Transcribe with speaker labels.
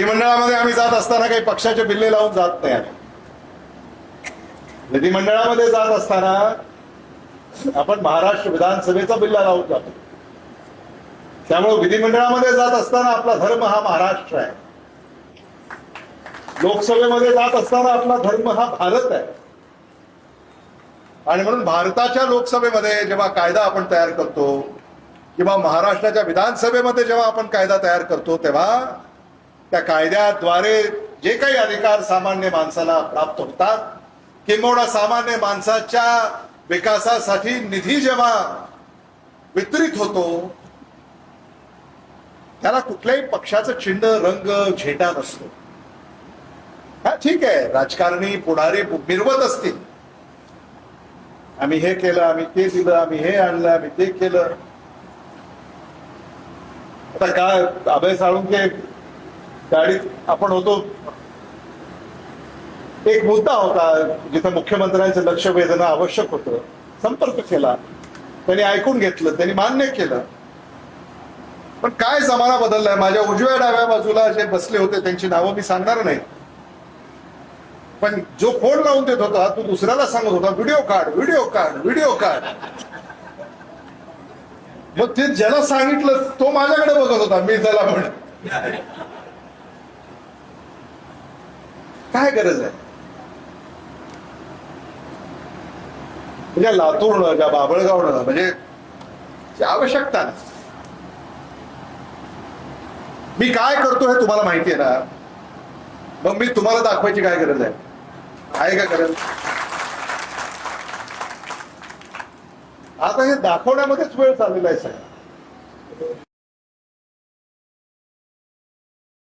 Speaker 1: विधिमंडळामध्ये आम्ही जात असताना काही पक्षाचे बिल्ले लावून जात नाही आम्ही. विधिमंडळामध्ये जात असताना आपण महाराष्ट्र विधानसभेचा बिल्ला लावून जातो. त्यामुळे विधिमंडळामध्ये जात असताना आपला धर्म हा महाराष्ट्र आहे. लोकसभेमध्ये जात असताना आपला धर्म हा भारत आहे. आणि म्हणून भारताच्या लोकसभेमध्ये जेव्हा कायदा आपण तयार करतो किंवा महाराष्ट्राच्या विधानसभेमध्ये जेव्हा आपण कायदा तयार करतो तेव्हा त्या कायद्याद्वारे जे काही अधिकार सामान्य माणसाला प्राप्त होतात किंबहुना सामान्य माणसाच्या विकासासाठी निधी जेव्हा वितरित होतो त्याला कुठल्याही पक्षाचं चिन्ह रंग झेंडा नसतो. हा ठीक आहे राजकारणी पुढारी मिरवत असतील. आम्ही हे केलं आम्ही ते दिलं आम्ही हे आणलं आम्ही ते केलं. आता काय अभय साळुंके गाडीत आपण होतो. एक मुद्दा होता जिथं मुख्यमंत्र्यांचं लक्ष वेधणं आवश्यक होतं. संपर्क केला. त्यांनी ऐकून घेतलं त्यांनी मान्य केलं. पण काय जमाना बदललाय? माझ्या उजव्या डाव्या बाजूला जे बसले होते त्यांची नावं मी सांगणार नाही. पण जो फोन लावून देत होता तो दुसऱ्याला सांगत होता व्हिडिओ काढ व्हिडिओ काढ व्हिडिओ काढ. मग ते ज्याला सांगितलं तो माझ्याकडे बघत होता मी त्याला म्हण काय गरज आहे? म्हणजे लातूरनं बाबळगाव बाबळगावनं म्हणजे आवश्यकता नाही. मी काय करतो हे तुम्हाला माहिती आहे ना? मग मी तुम्हाला दाखवायची काय गरज आहे? आहे का गरज? आता हे दाखवण्यामध्येच वेळ चाललेला आहे साहेब.